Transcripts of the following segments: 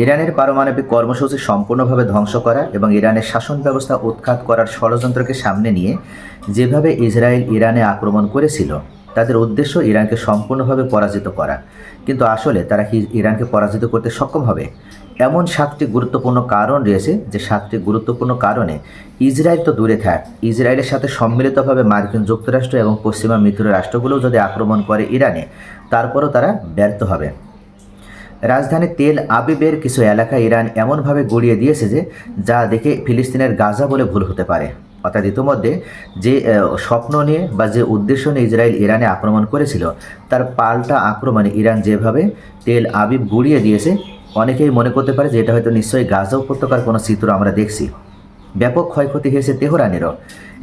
ইরানের পারমাণবিক কর্মসূচি সম্পূর্ণভাবে ধ্বংস করা এবং ইরানের শাসন ব্যবস্থা উৎখাত করার ষড়যন্ত্রকে সামনে নিয়ে যেভাবে ইসরায়েল ইরানে আক্রমণ করেছিল, তাদের উদ্দেশ্য ইরানকে সম্পূর্ণভাবে পরাজিত করা। কিন্তু আসলে তারা কি ইরানকে পরাজিত করতে সক্ষম হবে? এমন সাতটি গুরুত্বপূর্ণ কারণ রয়েছে যে সাতটি গুরুত্বপূর্ণ কারণে ইসরায়েল তো দূরে থাক। ইসরায়েলের সাথে সম্মিলিতভাবে মার্কিন যুক্তরাষ্ট্র এবং পশ্চিমা মিত্র রাষ্ট্রগুলোও যদি আক্রমণ করে ইরানে, তারপরও তারা ব্যর্থ হবে। রাজধানী তেল আবিবের কিছু এলাকা ইরান এমনভাবে গড়িয়ে দিয়েছে যে, যা দেখে ফিলিস্তিনের গাজা বলে ভুল হতে পারে। অর্থাৎ ইতিমধ্যে যে স্বপ্ন নিয়ে বা যে উদ্দেশ্য নিয়ে ইসরায়েল ইরানে আক্রমণ করেছিল, তার পাল্টা আক্রমণে ইরান যেভাবে তেল আবিব গুড়িয়ে দিয়েছে, অনেকেই মনে করতে পারে যে এটা হয়তো নিশ্চয়ই গাজা উপত্যকার কোনো চিত্র আমরা দেখছি। ব্যাপক ক্ষয়ক্ষতি হয়েছে তেহরানেরও।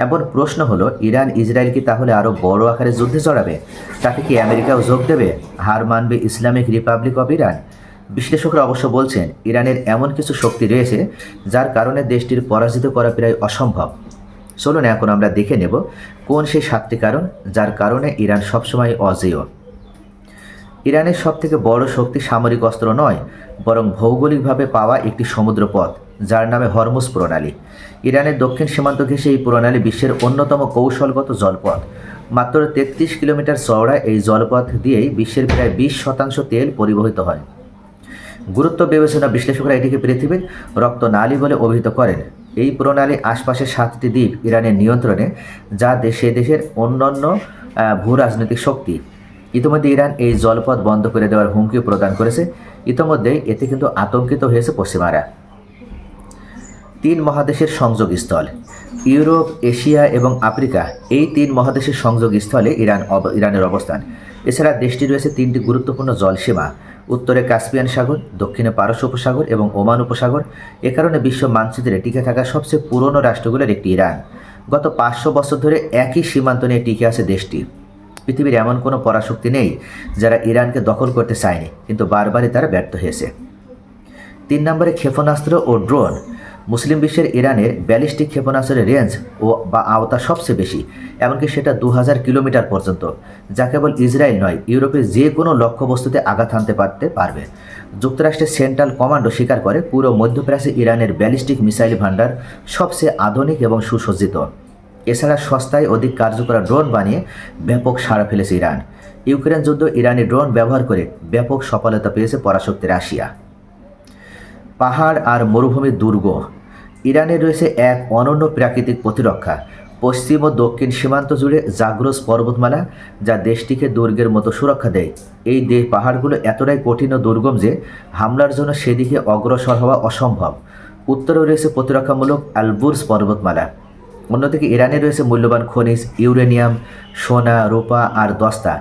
এমন প্রশ্ন হলো, ইরান ইসরায়েল কি তাহলে আরও বড় আকারে যুদ্ধে জড়াবে? তাকে কি আমেরিকাও যোগ দেবে? হার মানবে ইসলামিক রিপাবলিক অফ ইরান? বিশ্লেষকরা অবশ্য বলছেন, ইরানের এমন কিছু শক্তি রয়েছে যার কারণে দেশটির পরাজিত করা প্রায় অসম্ভব। চলুন এখন আমরা দেখে নেব কোন সেই সাতটি কারণ যার কারণে ইরান সবসময় অজেয়। ইরানের সবথেকে বড় শক্তি সামরিক অস্ত্র নয়, বরং ভৌগোলিকভাবে পাওয়া একটি সমুদ্রপথ, যার নামে হরমুজ প্রণালী। ইরানের দক্ষিণ সীমান্ত ঘেঁষে এই প্রণালী বিশ্বের অন্যতম কৌশলগত জলপথ। মাত্র তেত্রিশ কিলোমিটার চওড়া এই জলপথ দিয়েই বিশ্বের প্রায় বিশ শতাংশ তেল পরিবহিত হয়। গুরুত্ব বিবেচনা বিশ্লেষকরা এটিকে পৃথিবীর রক্ত নালী বলে অভিহিত করেন। এই প্রণালী আশপাশের সাতটি দ্বীপ ইরানের নিয়ন্ত্রণে, যা দেশে দেশের অন্যান্য ভূ রাজনৈতিক শক্তি। ইতিমধ্যে ইরান এই জলপথ বন্ধ করে দেওয়ার হুমকি প্রদান করেছে। ইতিমধ্যে এতে কিন্তু আতঙ্কিত হয়েছে পশ্চিমারা। তিন মহাদেশের সংযোগস্থল, ইউরোপ, এশিয়া এবং আফ্রিকা। এই তিন মহাদেশের সংযোগস্থলে ইরান ইরানের অবস্থান। এছাড়া দেশটি রয়েছে তিনটি গুরুত্বপূর্ণ জলসীমা। উত্তরে কাস্পিয়ান সাগর, দক্ষিণে পারস্য উপসাগর এবং ওমান উপসাগর। এ কারণে বিশ্ব মানচিত্রে টিকে থাকা সবচেয়ে পুরনো রাষ্ট্রগুলোর একটি ইরান। গত পাঁচশো বছর ধরে একই সীমান্ত নিয়ে টিকে আছে দেশটি। পৃথিবীর এমন কোনো পরাশক্তি নেই যারা ইরানকে দখল করতে চায়নি, কিন্তু বারবারই তারা ব্যর্থ হয়েছে। তিন নম্বরে ক্ষেপণাস্ত্র ও ড্রোন। মুসলিম বিশ্বের ইরানের ব্যালিস্টিক ক্ষেপণাস্ত্রের রেঞ্জ ও বা আওতা সবচেয়ে বেশি, এমনকি সেটা দু হাজার কিলোমিটার পর্যন্ত, যা কেবল ইসরায়েল নয়, ইউরোপের যে কোনো লক্ষ্যবস্তুতে আঘাত হানতে পারতে পারবে। যুক্তরাষ্ট্রের সেন্ট্রাল কমান্ডো স্বীকার করে পুরো মধ্যপ্রাচ্যে ইরানের ব্যালিস্টিক মিসাইল ভাণ্ডার সবচেয়ে আধুনিক এবং সুসজ্জিত। এছাড়া সস্তায় অধিক কার্যকর ড্রোন বানিয়ে ব্যাপক সাড়া ফেলেছে ইরান। ইউক্রেন যুদ্ধ ইরানি ড্রোন ব্যবহার করে ব্যাপক সফলতা পেয়েছে পরাশক্তি রাশিয়া। পাহাড় আর মরুভূমির দুর্গ ইরানে রয়েছে এক অনন্য প্রাকৃতিক প্রতিরক্ষা, পশ্চিম ও দক্ষিণ সীমান্ত জুড়ে জাগ্রস পর্বতমালা যা দেশটিকে দুর্গের মতো সুরক্ষা দেয়। এই দেশ পাহাড়গুলো এতটাই কঠিন ও দুর্গম যে হামলার জন্য সেদিকে অগ্রসর হওয়া অসম্ভব। উত্তরেও রয়েছে প্রতিরক্ষামূলক আলবুর্স পর্বতমালা। অন্যদিকে ইরানে রয়েছে মূল্যবান খনিজ, ইউরেনিয়াম, সোনা, রূপা আর দস্তা।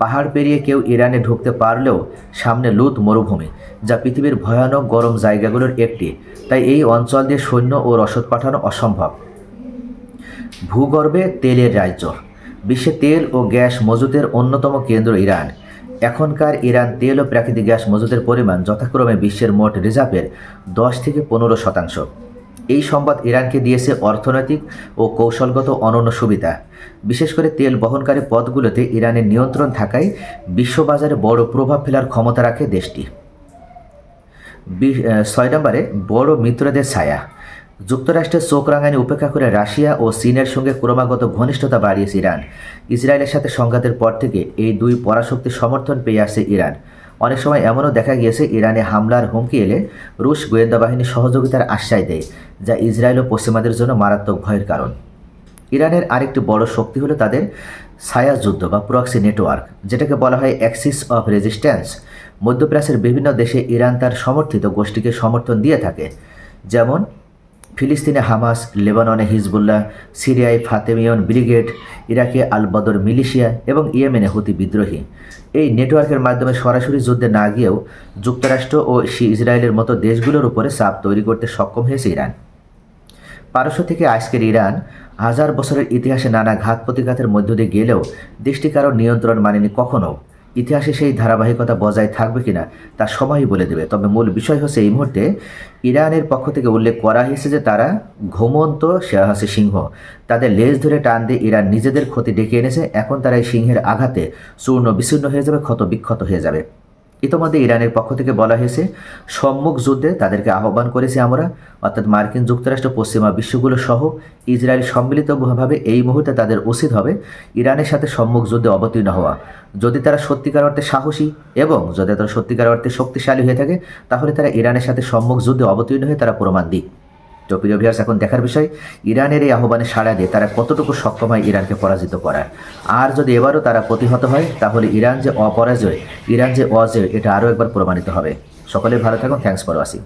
পাহাড় পেরিয়ে কেউ ইরানে ঢুকতে পারলেও সামনে লুত মরুভূমি, যা পৃথিবীর ভয়ানক গরম জায়গাগুলোর একটি। তাই এই অঞ্চল দিয়ে সৈন্য ও রসদ পাঠানো অসম্ভব। ভূগর্ভে তেলের রাজ্য। বিশ্বে তেল ও গ্যাস মজুতের অন্যতম কেন্দ্র ইরান। এখনকার ইরান তেল ও প্রাকৃতিক গ্যাস মজুতের পরিমাণ যথাক্রমে বিশ্বের মোট রিজার্ভের দশ থেকে পনেরো শতাংশ। এই সম্পদ ইরানকে দিয়েছে অর্থনৈতিক ও কৌশলগত অনন্য সুবিধা। বিশেষ করে তেল বহনকারী পথগুলোতে ইরানের নিয়ন্ত্রণ থাকায় বিশ্ববাজারে বড় প্রভাব ফেলার ক্ষমতা রাখে দেশটি। ছয় নম্বরে বড় মিত্রদের ছায়া। যুক্তরাষ্ট্রের চোখ রাঙানি উপেক্ষা করে রাশিয়া ও চীনের সঙ্গে ক্রমাগত ঘনিষ্ঠতা বাড়িয়েছে ইরান। ইসরায়েলের সাথে সংঘাতের পর থেকে এই দুই পরাশক্তির সমর্থন পেয়ে আসছে ইরান। অনেক সময় এমনও দেখা গিয়েছে, ইরানে হামলার হুমকি এলে রুশ গোয়েন্দা বাহিনী সহযোগিতার আশ্বাস দেয়, যা ইসরায়েল ও পশ্চিমাদের জন্য মারাত্মক ভয়ের কারণ। ইরানের আরেকটি বড় শক্তি হলো তাদের ছায়া যুদ্ধ বা প্রক্সি নেটওয়ার্ক, যেটাকে বলা হয় অ্যাক্সিস অফ রেজিস্ট্যান্স। মধ্যপ্রাচ্যের বিভিন্ন দেশে ইরান তার সমর্থিত গোষ্ঠীকে সমর্থন দিয়ে থাকে, যেমন ফিলিস্তিনে হামাস, লেবাননে হিজবুল্লাহ, সিরিয়ায় ফাতেমিয়ন ব্রিগেড, ইরাকে আলবদর মিলিশিয়া এবং ইয়েমেনে হুতি বিদ্রোহী। এই নেটওয়ার্কের মাধ্যমে সরাসরি যুদ্ধে না গিয়েও যুক্তরাষ্ট্র ও শি- ইসরায়েলের মতো দেশগুলোর উপরে চাপ তৈরি করতে সক্ষম হয়েছে ইরান। পারস্য থেকে আজকের ইরান হাজার বছরের ইতিহাসে নানা ঘাত প্রতিঘাতের মধ্য দিয়ে গেলেও দেশটি কারও নিয়ন্ত্রণ মানেনি কখনো ইতিহাসে সেই ধারাবাহিকতা বজায় থাকবে কিনা তা সবাই বলে দেবে। তবে মূল বিষয় হচ্ছে এই মুহূর্তে ইরানের পক্ষ থেকে উল্লেখ করা হয়েছে যে তারা ঘুমন্ত শেহাসি সিংহ। তাদের লেজ ধরে টান দিয়ে ইরান নিজেদের ক্ষতি ডেকে এনেছে। এখন তারা এই সিংহের আঘাতে চূর্ণ বিচূর্ণ হয়ে যাবে ক্ষত বিক্ষত হয়ে যাবে। ইতোমধ্যে ইরানের পক্ষ থেকে বলা হয়েছে, সম্মুখ যুদ্ধে তাদেরকে আহ্বান করেছি আমরা। অর্থাৎ মার্কিন যুক্তরাষ্ট্র, পশ্চিমা বিশ্বগুলো সহ ইসরায়েল সম্মিলিতভাবে এই মুহূর্তে তাদের উচিত হবে ইরানের সাথে সম্মুখ যুদ্ধে অবতীর্ণ হওয়া। যদি তারা সত্যিকার অর্থে সাহসী এবং যদি তারা সত্যিকার অর্থে শক্তিশালী হয়ে থাকে, তাহলে তারা ইরানের সাথে সম্মুখ যুদ্ধে অবতীর্ণ হয়ে তারা প্রমাণ দিক। তো ভিউয়ার্স এখন দেখার বিষয়, ইরানের এই আহ্বানে সাড়া দিয়ে তারা কতটুকু সক্ষম হয় ইরানকে পরাজিত করার? আর যদি এবারও তারা প্রতিহত হয়, তাহলে ইরান যে অপরাজয়, ইরান যে অজয়, এটা আরও একবার প্রমাণিত হবে। সকলে ভালো থাকুন থ্যাংকস ফর ওয়াচিং